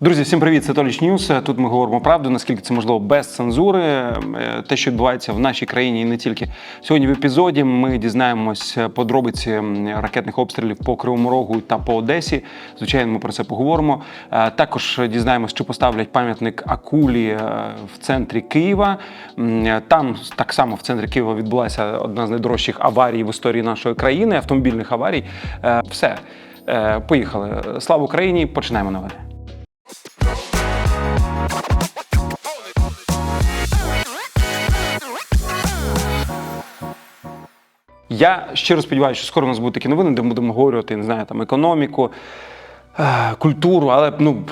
Друзі, всім привіт! Це Толіч Ньюс. Тут ми говоримо правду, наскільки це можливо без цензури. Е, Те, що відбувається в нашій країні, і не тільки сьогодні. В епізоді ми дізнаємось подробиці ракетних обстрілів по Кривому Рогу та по Одесі. Звичайно, ми про це поговоримо. Е, Також дізнаємось, чи поставлять пам'ятник Акулі е, в центрі Києва. Там так само в центрі Києва відбулася одна з найдорожчих аварій в історії нашої країни, автомобільних аварій. Все, поїхали. Слава Україні! Починаємо новини. Я щиро сподіваюся, що скоро у нас будуть такі новини, де ми будемо говорити, не знаю, там економіку, е, культуру, але ну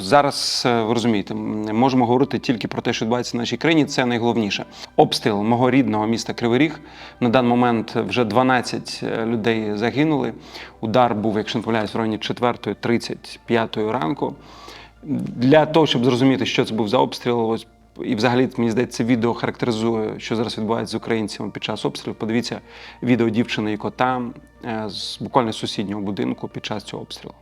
зараз е, ви розумієте, можемо говорити тільки про те, що відбувається в нашій країні. Це найголовніше. Обстріл мого рідного міста Кривий Ріг. На даний момент вже 12 людей загинули. Удар був, якщо не помиляюсь, в районі 4.35 ранку. Для того, щоб зрозуміти, що це був за обстріл, ось і взагалі мені здається, відео характеризує, що зараз відбувається з українцями під час обстрілів. Подивіться відео дівчини і кота е, з буквально сусіднього будинку під час цього обстрілу.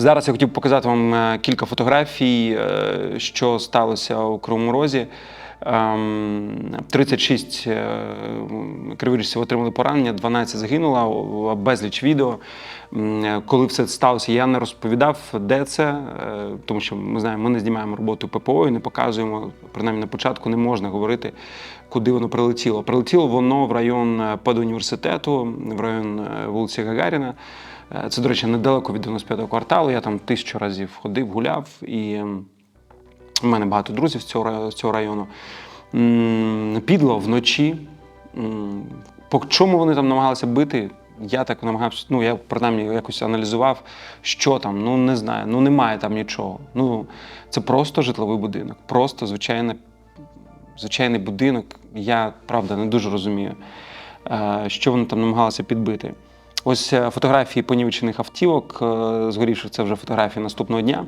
Зараз я хотів показати вам е, кілька фотографій, е, що сталося у Кривому Розі. Ем, 36 е, криворіжців отримали поранення, 12 загинуло, безліч відео. Коли все це сталося, я не розповідав, де це, тому що ми знаємо, ми не знімаємо роботу ППО і не показуємо, принаймні на початку не можна говорити, куди воно прилетіло. Прилетіло воно в район педуніверситету, в район вулиці Гагаріна. Е, Це, до речі, недалеко від 95-го кварталу. Я там тисячу разів ходив, гуляв, і у мене багато друзів з цього, з цього району. Підло вночі. По чому вони там намагалися бити? Я так намагався, ну я принаймні якось аналізував, що там, ну не знаю, ну немає там нічого. Ну це просто житловий будинок, просто звичайна, звичайний будинок. Я правда не дуже розумію, е, що вони там намагалися підбити. Ось е, фотографії понівечених автівок, е, згорівших це вже фотографії наступного дня.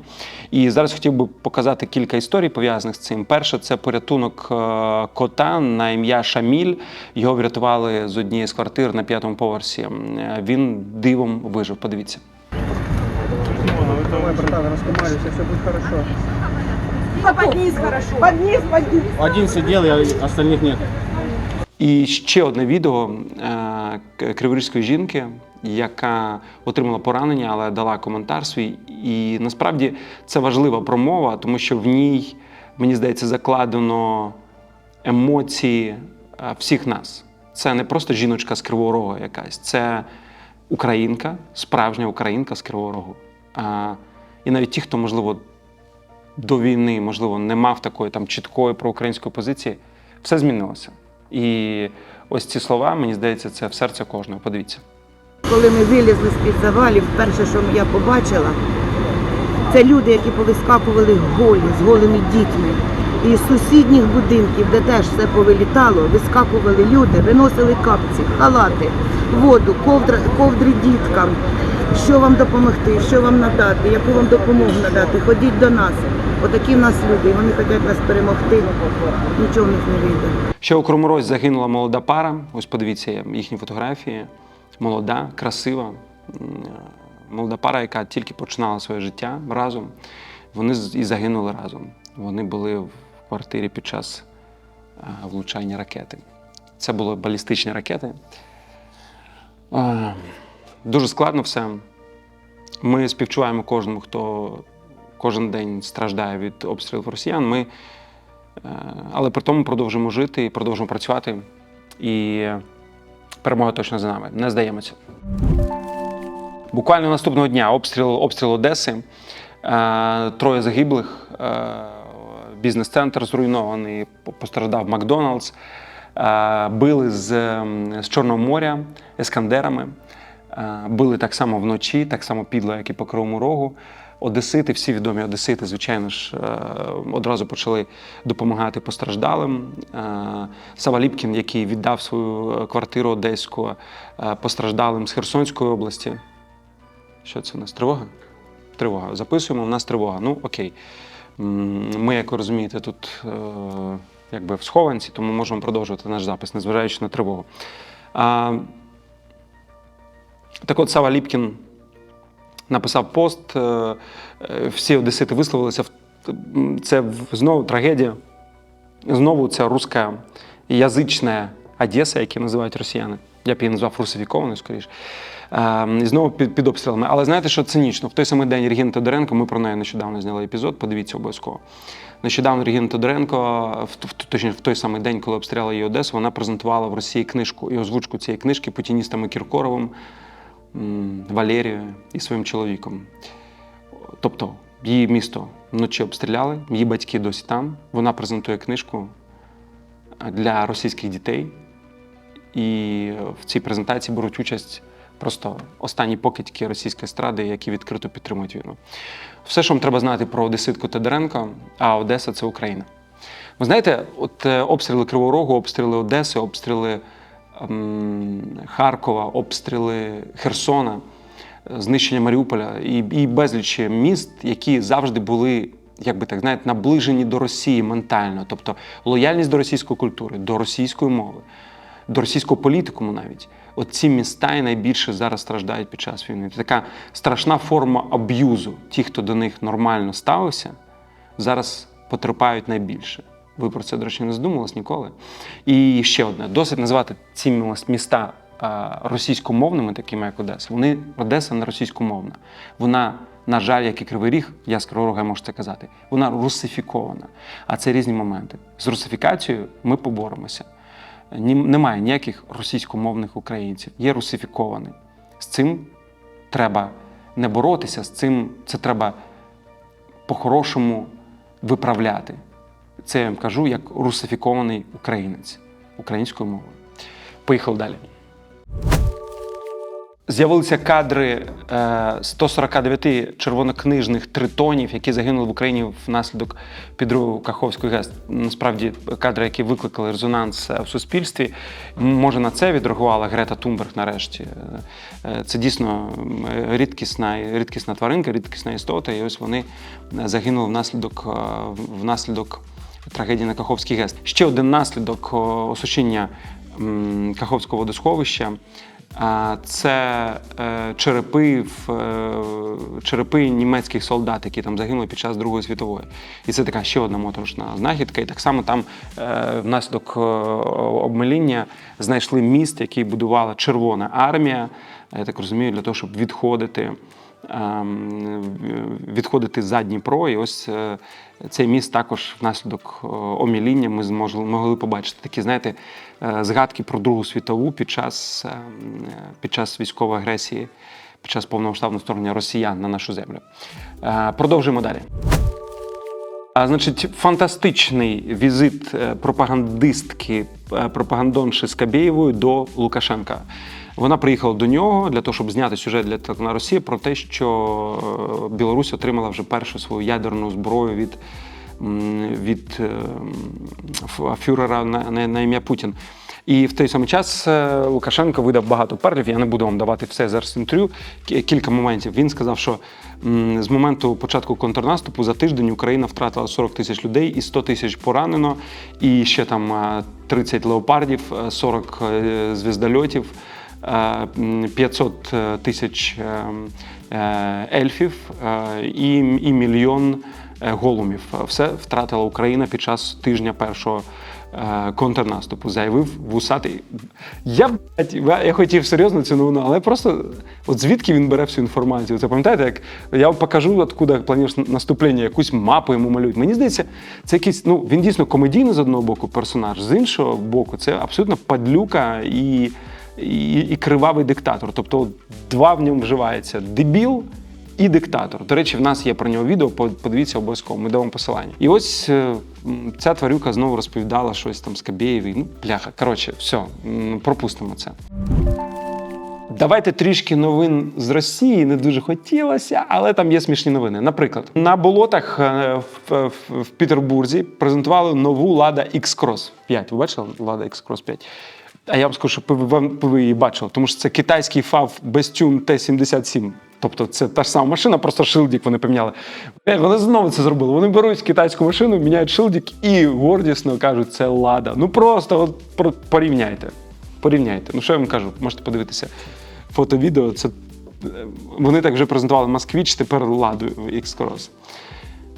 І зараз хотів би показати кілька історій пов'язаних з цим. Перше, це порятунок е, кота на ім'я Шаміль. Його врятували з однієї з квартир на п'ятому поверсі. Він дивом вижив. Подивіться. Давай, братан, все будет хорошо. Под низ хорошо. Под низ, под низ. Один сидел, я остальных нет. І ще одне відео е, криворізької жінки, яка отримала поранення, але дала коментар свій. І насправді це важлива промова, тому що в ній, мені здається, закладено емоції е, всіх нас. Це не просто жіночка з Кривого Рогу якась, це українка, справжня українка з Кривого Рогу. І навіть ті, хто, можливо, до війни, можливо, не мав такої там чіткої проукраїнської позиції, все змінилося. І ось ці слова, мені здається, це в серце кожного. Подивіться. Коли ми вилізли з-під завалів, перше, що я побачила, це люди, які повискакували голі, з голими дітьми. І з сусідніх будинків, де теж все повилітало, вискакували люди, виносили капці, халати, воду, ковдри, ковдри діткам. Що вам допомогти, що вам надати, яку вам допомогу надати, ходіть до нас. Отакі в нас люди, вони хочуть нас перемогти. Нічого в них не вийде. Ще у Кроморозі загинула молода пара. Ось подивіться їхні фотографії. Молода, красива. Молода пара, яка тільки починала своє життя разом. Вони і загинули разом. Вони були в квартирі під час е, влучання ракети. Це були балістичні ракети. Е, Дуже складно все. Ми співчуваємо кожному, хто кожен день страждає від обстрілів росіян. Ми Е, Але при тому продовжуємо жити і продовжуємо працювати. І перемога точно за нами. Не здаємося. Буквально наступного дня обстріл, обстріл Одеси. Е, Троє загиблих. е, Бізнес-центр зруйнований, постраждав Макдоналдс. Е, Били з, з Чорного моря ескандерами. Били так само вночі, так само підло, як і по Кривому Рогу. Одесити, всі відомі Одесити, звичайно ж, е, одразу почали допомагати постраждалим. Е, Сава Ліпкін, який віддав свою е, квартиру одеську постраждалим з Херсонської області. Що це у нас? Тривога? Тривога. Записуємо, у нас тривога. Ну, окей. Ми, як ви розумієте, тут якби в схованці, тому можемо продовжувати наш запис, незважаючи на тривогу. Так от Сава Ліпкін написав пост, е, е, всі одесити висловилися. Це знову трагедія. Знову ця руська язична Одеса, яку називають росіяни. Я б її назвав русифікованою, скоріше. Е, І знову під, обстрілами. Але знаєте, що цинічно? В той самий день Регіна Тодоренко, ми про неї нещодавно зняли епізод, подивіться обов'язково. Нещодавно Регіна Тодоренко, точніше, в той самий день, коли обстріляли її Одесу, вона презентувала в Росії книжку і озвучку цієї книжки путіністами Кіркоровим, Валерією і своїм чоловіком. Тобто її місто вночі обстріляли, її батьки досі там. Вона презентує книжку для російських дітей. І в цій презентації беруть участь просто останні покидьки російської естради, які відкрито підтримують війну. Все, що вам треба знати про Одеситку Тодоренко, а Одеса це Україна. Ви знаєте, от е, обстріли Кривого Рогу, обстріли Одеси, обстріли Харкова, обстріли Херсона, знищення Маріуполя і, і безліч міст, які завжди були, як би так знаєте, наближені до Росії ментально, тобто лояльність до російської культури, до російської мови, до російського політикуму навіть. От ці міста і найбільше зараз страждають під час війни. Це така страшна форма аб'юзу. Ті, хто до них нормально ставився, зараз потерпають найбільше. Ви про це, до речі, не задумувались ніколи. І ще одне: досить називати ці міста російськомовними, такими як Одеса. Вони Одеса не російськомовна. Вона, на жаль, як і Кривий Ріг, я з Кривого Рога можу це казати, вона русифікована. А це різні моменти. З русифікацією ми поборемося. Немає ніяких російськомовних українців, є русифіковані. З цим треба не боротися, з цим це треба по-хорошому виправляти. Це я вам кажу як русифікований українець українською мовою. Поїхав далі. З'явилися кадри е, 149 червонокнижних тритонів, які загинули в Україні внаслідок підриву Каховської ГЕС. Насправді кадри, які викликали резонанс е, в суспільстві. Може на це відреагувала Грета Тумберг нарешті. Е, е, Це дійсно рідкісна, рідкісна тваринка, рідкісна істота, і ось вони е, загинули внаслідок, е, внаслідок трагедії на Каховській ГЕС. Ще один наслідок осушіння Каховського водосховища. Це е, черепи, е, черепи німецьких солдат, які там загинули під час Другої світової. І це така ще одна моторошна знахідка. І так само там е, внаслідок обмеління знайшли міст, який будувала Червона армія. Я так розумію, для того, щоб відходити. Ем, Відходити за Дніпро, і ось е, цей міст також внаслідок е, оміління ми могли побачити такі, знаєте, е, згадки про Другу світову під час, ем, під час військової агресії, під час повномасштабного вторгнення росіян на нашу землю. Продовжуємо далі. А, значить, фантастичний візит пропагандистки, пропагандонши Скабєєвої до Лукашенка. Вона приїхала до нього для того, щоб зняти сюжет для телеканалу Росія про те, що е, Білорусь отримала вже першу свою ядерну зброю від, від е, фюрера на, на, на ім'я Путін. І в той самий час е, Лукашенко видав багато перлів. Я не буду вам давати все зараз інтерв'ю. Кілька моментів. Він сказав, що з моменту початку контрнаступу за тиждень Україна втратила 40 тисяч людей і 100 тисяч поранено, і ще там е, 30 леопардів, е, 40 е, звіздольотів. Е, м, 500 тисяч е, е, ельфів е, і, і мільйон голумів. Все втратила Україна під час тижня першого контрнаступу. Заявив вусатий. Я, я- хотів серйозно цю новину, але просто от звідки він бере всю інформацію? Це пам'ятаєте, як я вам покажу, откуда плануєш наступлення, якусь мапу йому малюють. Мені здається, це якийсь, ну він дійсно комедійний з одного боку персонаж, з іншого боку, це абсолютно падлюка і і, і кривавий диктатор. Тобто два в ньому вживається дебіл і диктатор. До речі, в нас є про нього відео, подивіться обов'язково, ми дамо посилання. І ось е, ця тварюка знову розповідала щось там Скабєєві. Ну, бляха. Коротше, все, пропустимо це. Давайте трішки новин з Росії. Не дуже хотілося, але там є смішні новини. Наприклад, на болотах е, в, в, в Петербурзі презентували нову Лада X-Cross 5. Ви бачили Лада X-Cross 5? А я вам скажу, що ви, її бачили, тому що це китайський фав Bestune T77. Тобто це та ж сама машина, просто шилдік вони поміняли. Е, Вони знову це зробили. Вони беруть китайську машину, міняють шилдік і гордісно кажуть, це лада. Ну просто от порівняйте. Порівняйте. Ну що я вам кажу? Можете подивитися фото, відео. Це е, вони так вже презентували Москвіч, тепер ладу X-Cross.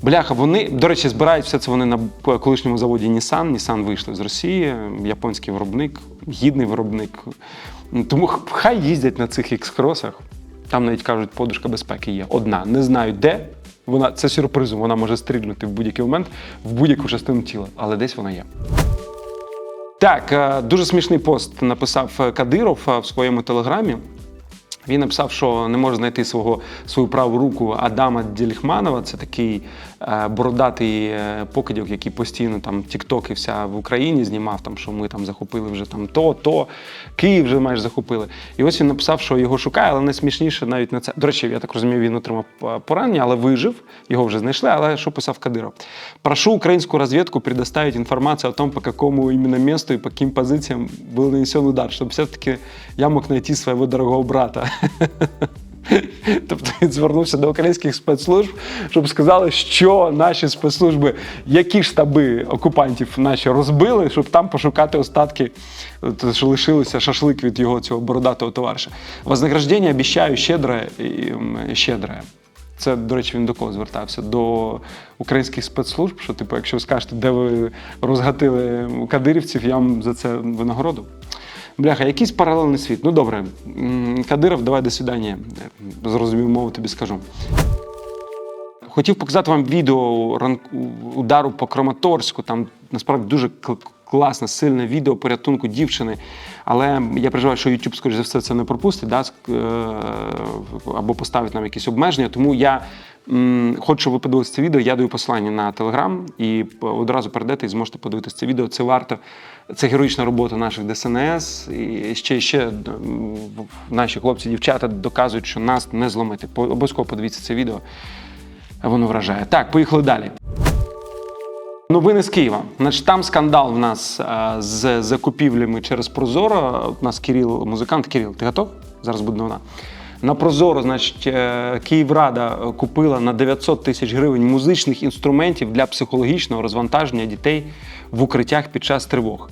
Бляха, вони, до речі, збирають все це вони на колишньому заводі Nissan. Nissan вийшли з Росії, японський виробник, гідний виробник. Тому хай їздять на цих X-кросах. Там навіть кажуть, подушка безпеки є одна. Не знаю де. Вона це сюрпризом, вона може стрільнути в будь-який момент в будь-яку частину тіла, але десь вона є. Так, е, дуже смішний пост написав е, Кадиров е, в своєму телеграмі. Він написав, що не може знайти свого свою праву руку Адама Дільхманова. Це такий бородатий е, покидьок, який постійно там тіктоки вся в Україні знімав, там, що ми там захопили вже там то, то, Київ вже майже захопили. І ось він написав, що його шукає, але найсмішніше навіть на це. До речі, я так розумію, він отримав е, поранення, але вижив. Його вже знайшли. Але що писав Кадиров? Прошу украинскую разведку предоставить информацию о том, по какому именно месту и по каким позициям был нанесен удар, чтобы все-таки я мог найти своего дорогого брата. Тобто він звернувся до українських спецслужб, щоб сказали, що наші спецслужби, які штаби окупантів наші розбили, щоб там пошукати остатки, що лишилися шашлик від його цього бородатого товариша. Вознаграждення обіцяю щедре і щедре. Це, до речі, він до кого звертався? До українських спецслужб, що, типу, якщо ви скажете, де ви розгатили кадирівців, я вам за це винагороду. Бляха, якийсь паралельний світ. Ну добре, Кадиров, давай до свидання. Зрозумів мову тобі скажу. Хотів показати вам відео удару по Краматорську. Там насправді дуже класне, сильне відео порятунку дівчини. Але я переживаю, що YouTube, скоріш за все, це не пропустить, да? е, або поставить нам якісь обмеження. Тому я хочу, щоб ви подивилися це відео. Я даю посилання на Telegram і одразу перейдете і зможете подивитися це відео. Це варто. Це героїчна робота наших ДСНС. І ще ще наші хлопці, дівчата доказують, що нас не зломити. Обов'язково подивіться це відео. Воно вражає. Так, поїхали далі. Новини з Києва. Значить, там скандал в нас е, з закупівлями через Прозоро. У нас Кирил, музикант Кирил, ти готов? Зараз буде новина. На Прозоро, значить, е, Київрада купила на 900 тисяч гривень музичних інструментів для психологічного розвантаження дітей в укриттях під час тривог.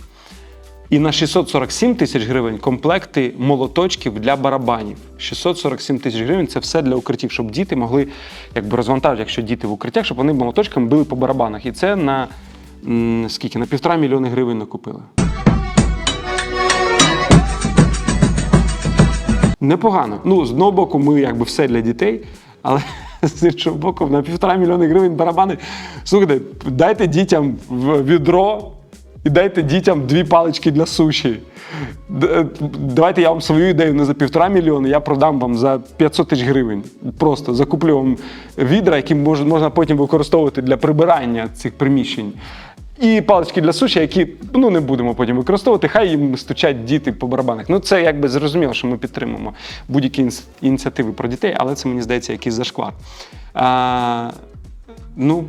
І на 647 тисяч гривень комплекти молоточків для барабанів. 647 тисяч гривень це все для укриттів, щоб діти могли якби розвантажити, якщо діти в укриттях, щоб вони молоточками били по барабанах. І це на скільки? На півтора мільйони гривень накупили. Непогано. Ну, з одного боку, ми якби все для дітей, але з іншого боку, на півтора мільйони гривень барабани. Слухайте, дайте дітям в відро і дайте дітям дві палички для суші. Е, Давайте я вам свою ідею не за півтора мільйони, я продам вам за 500 тисяч гривень. Просто закуплю вам відра, які можна потім використовувати для прибирання цих приміщень. І палички для суші, які ну не будемо потім використовувати, хай їм стучать діти по барабанах. Ну це якби зрозуміло, що ми підтримуємо будь-які ініціативи про дітей, але це мені здається якийсь зашквар. А, ну,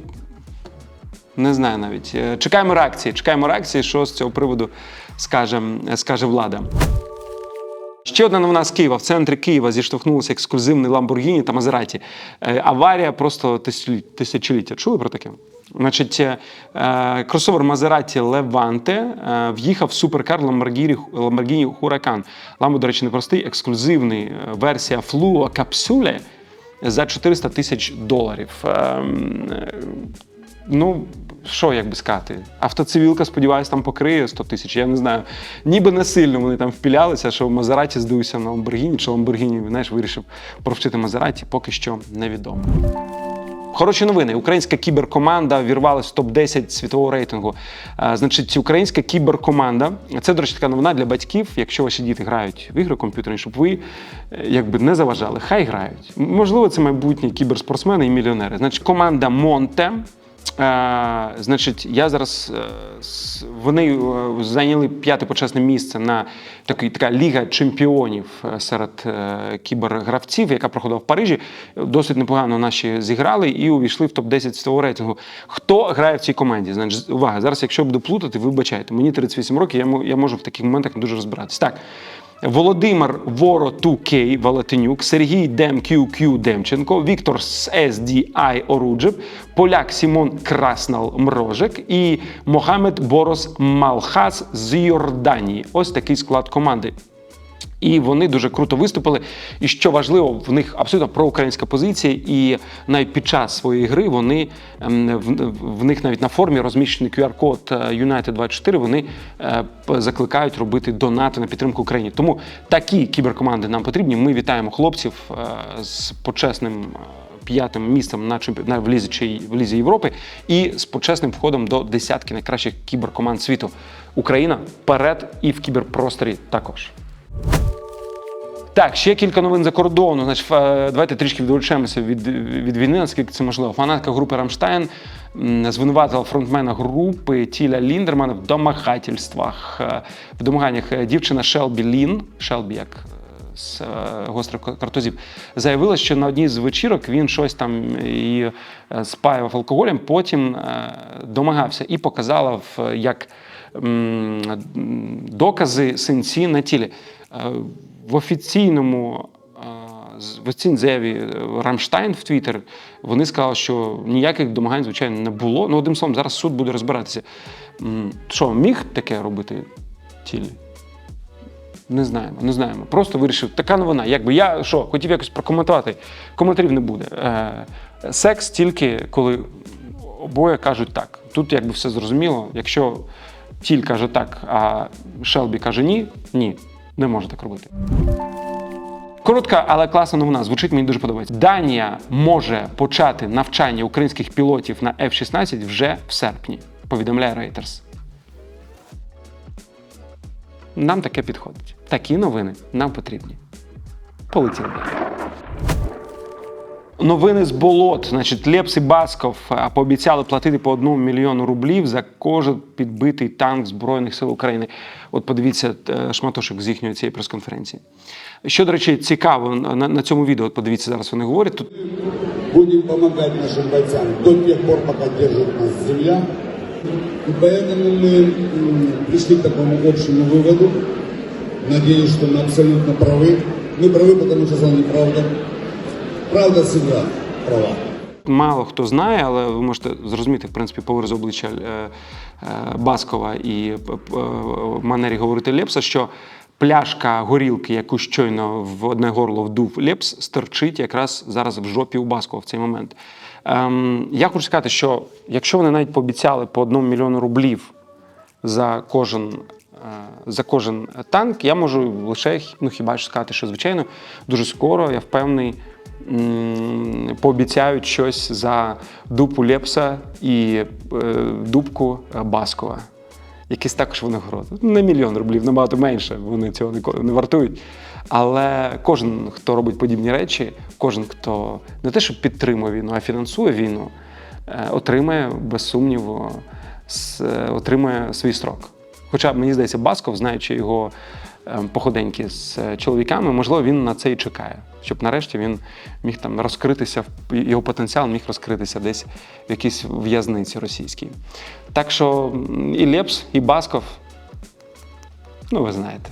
не знаю навіть. Е, Чекаємо реакції. Чекаємо реакції, що з цього приводу скаже, скаже влада. Ще одна новина з Києва. В центрі Києва зіштовхнулися ексклюзивний Lamborghini та Maserati. Е, Аварія просто тисячоліття. Чули про таке? Значить, е, е, кросовер Maserati Levante е, в'їхав в суперкар Lamborghini Huracan. Ламбо, до речі, не простий, ексклюзивний е, версія Fluo Capsule за 400 тисяч доларів. Ну, що як би сказати? Автоцивілка, сподіваюся, там покриє 100 тисяч. Я не знаю. Ніби не сильно вони там впілялися, що Мазераті здивився на Ламборгіні, чи Ламборгіні, знаєш, вирішив провчити Мазераті, поки що невідомо. Хороші новини. Українська кіберкоманда вірвалась в топ-10 світового рейтингу. Е, Значить, українська кіберкоманда це, до речі, така новина для батьків. Якщо ваші діти грають в ігри комп'ютерні, щоб ви е, якби не заважали, хай грають. Можливо, це майбутні кіберспортсмени і мільйонери. Значить, команда Монте. Е, значить, я зараз е, вони е, зайняли п'яте почесне місце на такій така ліга чемпіонів серед кібергравців, яка проходила в Парижі. Досить непогано наші зіграли і увійшли в топ 10 світового рейтингу. Хто грає в цій команді? Значить, увага, зараз, якщо я буду плутати, вибачайте. Мені 38 років, я, я можу в таких моментах не дуже розбиратись. Так. Володимир Воро 2К Валатинюк, Сергій Дем QQ Демченко, Віктор SDI Оруджев, поляк Сімон Краснал Мрожик і Мохамед Борос Малхас з Йорданії. Ось такий склад команди. І вони дуже круто виступили. І що важливо, в них абсолютно проукраїнська позиція, і навіть під час своєї гри вони ем, в, в них навіть на формі розміщений QR-код е, United 24 Вони е, закликають робити донати на підтримку Україні. Тому такі кіберкоманди нам потрібні. Ми вітаємо хлопців е, з почесним. П'ятим місцем на чемпі... на в лізі в лізі Європи і з почесним входом до десятки найкращих кіберкоманд світу. Україна вперед і в кіберпросторі також. Так, ще кілька новин за кордону. Значить, давайте трішки відволічемося від, від війни, наскільки це можливо. Фанатка групи Рамштайн звинуватила фронтмена групи Тіля Ліндермана в домагательствах. Е, В домаганнях е, дівчина Шелбі Лін, Шелбі як е, з гострих картозів, заявила, що на одній з вечірок він щось там і спаював алкоголем, потім домагався і показала як докази синці на тілі. Е, В офіційному е, в офіційній заяві е, Рамштайн в Твіттер вони сказали, що ніяких домагань, звичайно, не було. Ну, одним словом, зараз суд буде розбиратися. Що, міг таке робити тілі? Не знаємо, не знаємо. Просто вирішив, така новина. Якби я що, хотів якось прокоментувати, коментарів не буде. Е, секс тільки коли обоє кажуть так. Тут якби все зрозуміло. Якщо тіль каже так, а Шелбі каже ні, ні, не може так робити. Коротка, але класна новина. Звучить мені дуже подобається. Данія може почати навчання українських пілотів на F-16 вже в серпні. Повідомляє Reuters. Нам таке підходить. Такі новини нам потрібні. Полетіли. далі. Новини з болот. Значить, Лепс і Басков е, пообіцяли платити по одному мільйону рублів за кожен підбитий танк Збройних сил України. От подивіться е, шматочок з їхньої цієї прес-конференції. Що, до речі, цікаво, на, на цьому відео, от подивіться, зараз вони говорять. Тут Будем помогать нашим бойцам до тех пор, пока держит нас земля. И поэтому мы м, пришли к такому общему выводу. Надеюсь, что мы абсолютно правы. Мы правы, потому что за нами правда. Всегда права. Мало хто знає, але ви можете зрозуміти, в принципі, по виразу обличчя е, е, Баскова і е, манері говорити Лепса, що пляшка горілки, яку щойно в одне горло вдув Лепс, стерчить якраз зараз в жопі у Баскова в цей момент. Ем, я хочу сказати, що якщо вони навіть пообіцяли по одному мільйону рублів за кожен, за кожен танк, я можу лише ну, хіба що сказати, що звичайно дуже скоро я впевнений. Пообіцяють щось за дупу Лепса і е, дупку е, Баскова. Якісь також винагороди. Не мільйон рублів, набагато менше. Вони цього не вартують. Але кожен, хто робить подібні речі, кожен, хто не те, що підтримує війну, а фінансує війну, е, отримає без сумніву, отримає свій строк. Хоча мені здається, Басков, знаючи його походеньки з е, чоловіками, можливо, він на це і чекає, щоб нарешті він міг там розкритися, його потенціал міг розкритися десь в якійсь в'язниці російській. Так що і Лепс, і Басков, ну ви знаєте.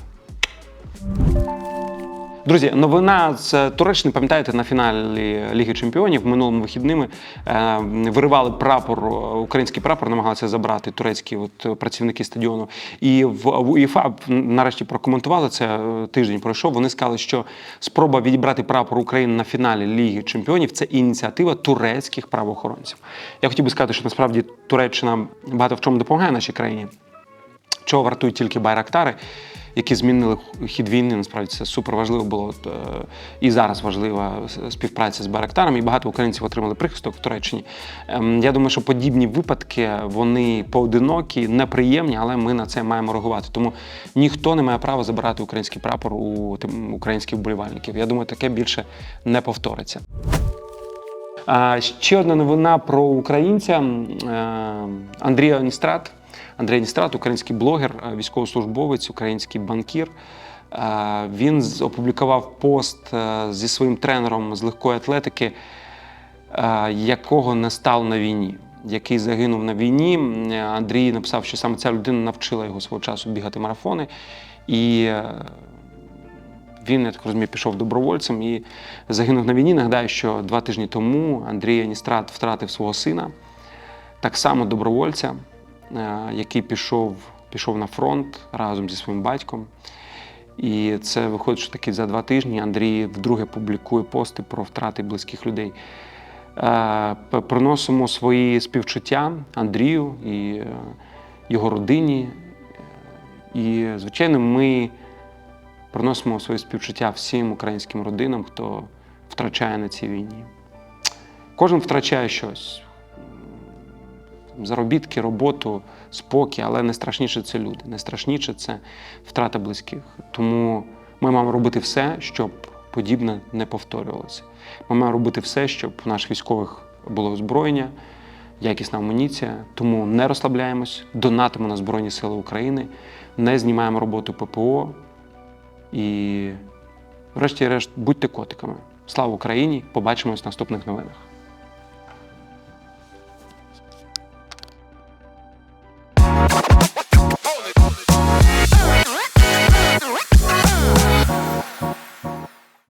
Друзі, новина з Туреччини, пам'ятаєте, на фіналі Ліги Чемпіонів минулими вихідними е, виривали прапор, український прапор, намагалися забрати турецькі от, працівники стадіону. І в УЄФА нарешті прокоментували це е, тиждень пройшов. Вони сказали, що спроба відібрати прапор України на фіналі Ліги Чемпіонів це ініціатива турецьких правоохоронців. Я хотів би сказати, що насправді Туреччина багато в чому допомагає нашій країні чого вартують тільки байрактари, які змінили хід війни. Насправді це супер важливо було. Е, І зараз важлива співпраця з байрактарами. І багато українців отримали прихисток в Туреччині. Ем, Я думаю, що подібні випадки вони поодинокі, неприємні, але ми на це маємо реагувати. Тому ніхто не має права забирати український прапор у тим, українських вболівальників. Я думаю, таке більше не повториться. Ще одна новина про українця е, Андрія Ністрат. Андрій Ністрат, український блогер, е, військовослужбовець, український банкір. Е, Він опублікував пост е, зі своїм тренером з легкої атлетики, якого не стало на війні, який загинув на війні. Андрій написав, що саме ця людина навчила його свого часу бігати марафони. І він, я так розумію, пішов добровольцем і загинув на війні. Нагадаю, що два тижні тому Андрій Аністрат втратив свого сина, так само добровольця, який пішов, пішов на фронт разом зі своїм батьком. І це виходить, що таки за два тижні Андрій вдруге публікує пости про втрати близьких людей. Е, Приносимо свої співчуття Андрію і е, його родині. І, звичайно, ми приносимо свої співчуття всім українським родинам, хто втрачає на цій війні. Кожен втрачає щось. Заробітки, роботу, спокій, але найстрашніше це люди. Найстрашніше це втрата близьких. Тому ми маємо робити все, щоб подібне не повторювалося. Ми маємо робити все, щоб у наших військових було озброєння, якісна амуніція. Тому не розслабляємось, донатимо на Збройні Сили України, не знімаємо роботу ППО, і, врешті-решт, будьте котиками. Слава Україні! Побачимось в наступних новинах.